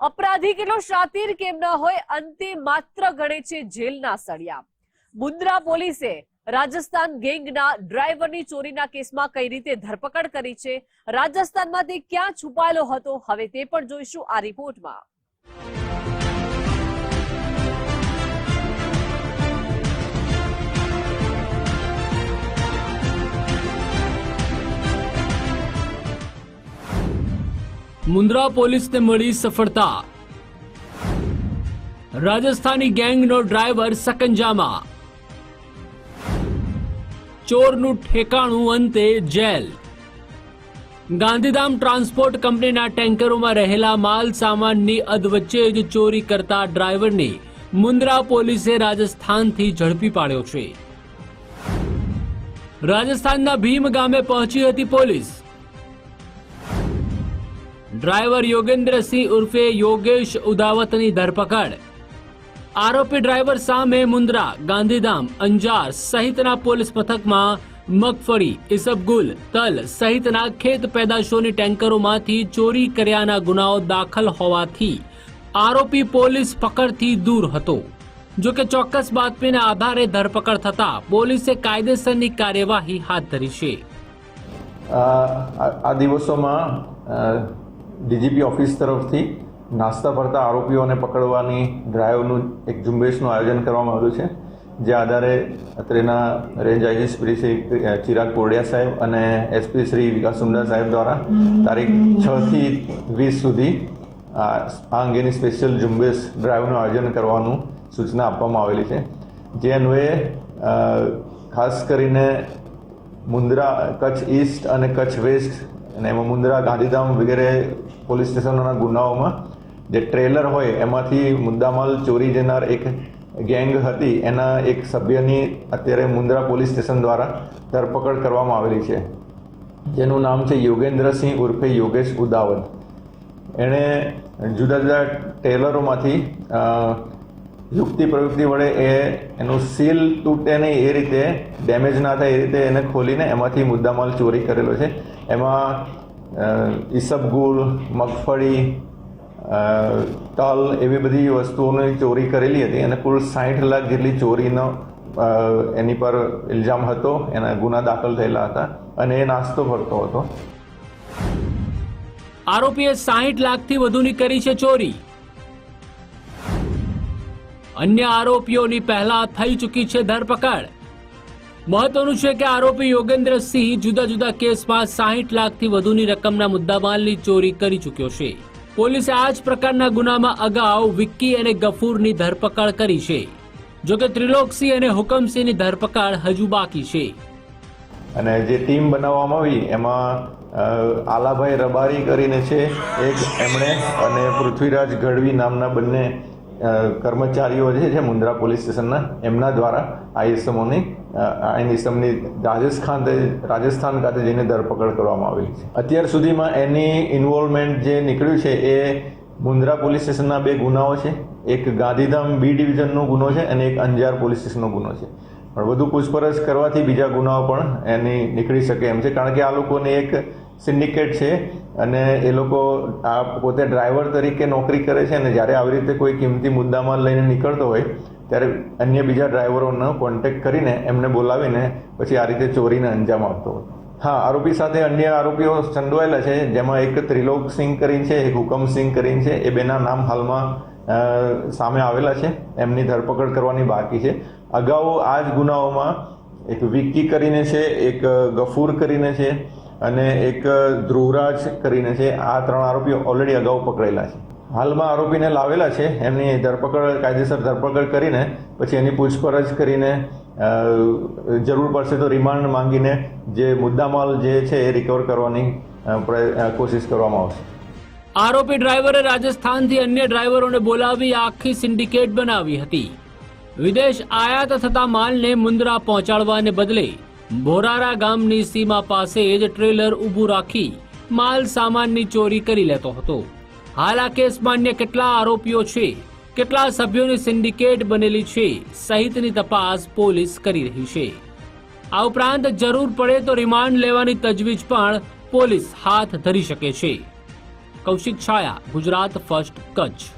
અપરાધી કેટલો શાતીર કેમ ન હોય અંતે માત્ર ગણે છે જેલના સળિયા. મુન્દ્રા પોલીસે રાજસ્થાન ગેંગના ડ્રાઈવરની ચોરીના કેસમાં કઈ રીતે ધરપકડ કરી છે? રાજસ્થાનમાં તે ક્યાં છુપાયેલો હતો? હવે તે પણ જોઈશું આ રિપોર્ટમાં. મુન્દ્રા પોલીસને મળી સફળતા. રાજસ્થાની ગેંગનો ડ્રાઈવર સકંજામાં. ચોરનું ઠેકાણું અંતે જેલ. ગાંધીધામ ટ્રાન્સપોર્ટ કંપનીના ટેન્કરોમાં રહેલા માલ સામાનની અધવચ્ચે જ ચોરી કરતા ડ્રાઈવરને મુન્દ્રા પોલીસે રાજસ્થાનથી ઝડપી પાડ્યો છે. રાજસ્થાનના ભીમ ગામે પહોંચી હતી પોલીસ. ડ્રાઈવર યોગેન્દ્રસિંહ ઉર્ફે યોગેશ ઉદાવતની ધરપકડ. આરોપી ડ્રાઈવર સામે મુન્દ્રા, ગાંધીધામ, અંજાર સહિતના પોલીસ મથકમાં મગફળી ઇસબગુલ તલ સહિતના ખેત પેદાશોની ટેન્કરોમાંથી ચોરી કર્યાના ગુનાઓ દાખલ હોવાથી આરોપી પોલીસ પકડથી દૂર હતો. જો કે ચોક્કસ બાતમીના આધારે ધરપકડ થતા પોલીસે કાયદેસરની કાર્યવાહી હાથ ધરી છે. આ દિવસોમાં ડીજીપી ઓફિસ તરફથી નાસ્તા ફરતા આરોપીઓને પકડવાની ડ્રાઈવનું એક ઝુંબેશનું આયોજન કરવામાં આવ્યું છે, જે આધારે અત્રેના રેન્જ આઈજી શ્રી શ્રી ચિરાગ કોડિયા સાહેબ અને એસપી શ્રી વિકાસ સુંદર સાહેબ દ્વારા તારીખ છથી વીસ સુધી આ અંગેની સ્પેશિયલ ઝુંબેશ ડ્રાઈવનું આયોજન કરવાનું સૂચના આપવામાં આવેલી છે. જે અન્વયે ખાસ કરીને મુન્દ્રા કચ્છ ઈસ્ટ અને કચ્છ વેસ્ટ અને એમાં મુન્દ્રા ગાંધીધામ વગેરે પોલીસ સ્ટેશનોના ગુનાઓમાં જે ટ્રેલર હોય, એમાંથી મુદ્દામાલ ચોરી જનાર એક ગેંગ હતી, એના એક સભ્યની અત્યારે મુન્દ્રા પોલીસ સ્ટેશન દ્વારા ધરપકડ કરવામાં આવેલી છે. જેનું નામ છે યોગેન્દ્રસિંહ ઉર્ફે યોગેશ ઉદાવત. એણે જુદા જુદા ટેલરોમાંથી યુક્તિ પ્રયુક્તિ વડે એ એનું સીલ તૂટે નહીં એ રીતે ડેમેજ ના થાય એ રીતે એને ખોલીને એમાંથી મુદ્દામાલ ચોરી કરેલો છે. એમાં ઈસબગુલ મગફળી તલ એવી બધી વસ્તુઓની ચોરી કરેલી હતી. અને કુલ સાઠ લાખ જેટલી ચોરીનો એની પર ઇલ્ઝામ હતો, એના ગુના દાખલ થયેલા હતા અને એ નાસ્તો ભરતો હતો. આરોપીએ સાહીઠ લાખથી વધુની કરી છે ચોરી. અન્ય આરોપીઓની પહેલા થઈ ચૂકી છે ધરપકડ. મહત્વનું છે કે આરોપી યોગેન્દ્રસિંહ જુદા જુદા કેસમાં સાહીઠ લાખથી વધુની રકમના મુદ્દામાલની ચોરી કરી ચૂક્યો છે. પોલીસે આ જ પ્રકારના ગુનામાં અગાઉ વિક્કી અને ગફૂરની ધરપકડ કરી છે. જોકે ત્રિલોકસિંહ અને હુકમસિંહની ધરપકડ હજુ બાકી છે. અને જે ટીમ બનાવવામાં આવી, એમાં આલાભાઈ રબારી કરીને છે, એક એમણે અને પૃથ્વીરાજ ગઢવી નામના બંને કર્મચારીઓ જે છે, મુન્દ્રા પોલીસ સ્ટેશનના, એમના દ્વારા આ ઇસમોની આ ઇસમની રાજસ્થાન રાજસ્થાન ખાતે જઈને ધરપકડ કરવામાં આવેલી છે. અત્યાર સુધીમાં એની ઇન્વોલ્વમેન્ટ જે નીકળ્યું છે, એ મુન્દ્રા પોલીસ સ્ટેશનના બે ગુનાઓ છે. એક ગાંધીધામ બી ડિવિઝનનો ગુનો છે અને એક અંજાર પોલીસ સ્ટેશનનો ગુનો છે. પણ વધુ પૂછપરછ કરવાથી બીજા ગુનાઓ પણ એની નીકળી શકે એમ છે. કારણ કે આ લોકોને એક સિન્ડિકેટ છે અને એ લોકો આ પોતે ડ્રાઈવર તરીકે નોકરી કરે છે અને જ્યારે આવી રીતે કોઈ કિંમતી મુદ્દામાં લઈને નીકળતો હોય, ત્યારે અન્ય બીજા ડ્રાઈવરોનો કોન્ટેક્ટ કરીને એમને બોલાવીને પછી આ રીતે ચોરીને અંજામ આપતો હતો હા, આરોપી સાથે અન્ય આરોપીઓ સંડોવાયેલા છે, જેમાં એક ત્રિલોક સિંહ કરીને છે, એક હુકમસિંહ કરીને છે, એ બેના નામ હાલમાં સામે આવેલા છે. એમની ધરપકડ કરવાની બાકી છે. અગાઉ આ જ ગુનાઓમાં એક વિક્કી કરીને છે, એક ગફૂર કરીને છે અને એક ધ્રુવરાજ કરીને છે, આ ત્રણ આરોપીઓ ઓલરેડી અગાઉ પકડેલા છે. હાલમાં આરોપીને લાવેલા છે, એમની ધરપકડ, કાયદેસર ધરપકડ કરીને, પછી એની પૂછપરછ કરીને જરૂર પડશે તો રિમાન્ડ માંગીને જે મુદ્દામાલ જે છે એ રિકવર કરવાની કોશિશ કરવામાં આવશે. આરોપી ડ્રાઈવરે રાજસ્થાનથી અન્ય ડ્રાઈવરોને બોલાવી આખી સિન્ડિકેટ બનાવી હતી. વિદેશ આયાત થતા માલને મુન્દ્રા પહોંચાડવાને બદલે ભોરારા ગામની સીમા પાસે જ ટ્રેલર ઊભું રાખી માલ સામાનની ચોરી કરી લેતો હતો. હાલ આ કેસમાં અન્ય કેટલા આરોપીઓ છે, કેટલા સભ્યોની સિન્ડિકેટ બનેલી છે, સહિતની તપાસ પોલીસ કરી રહી છે. આ ઉપરાંત જરૂર પડે તો રિમાન્ડ લેવાની તજવીજ પણ પોલીસ હાથ ધરી શકે છે. કૌશિક છાયા, ગુજરાત ફર્સ્ટ કચ્છ.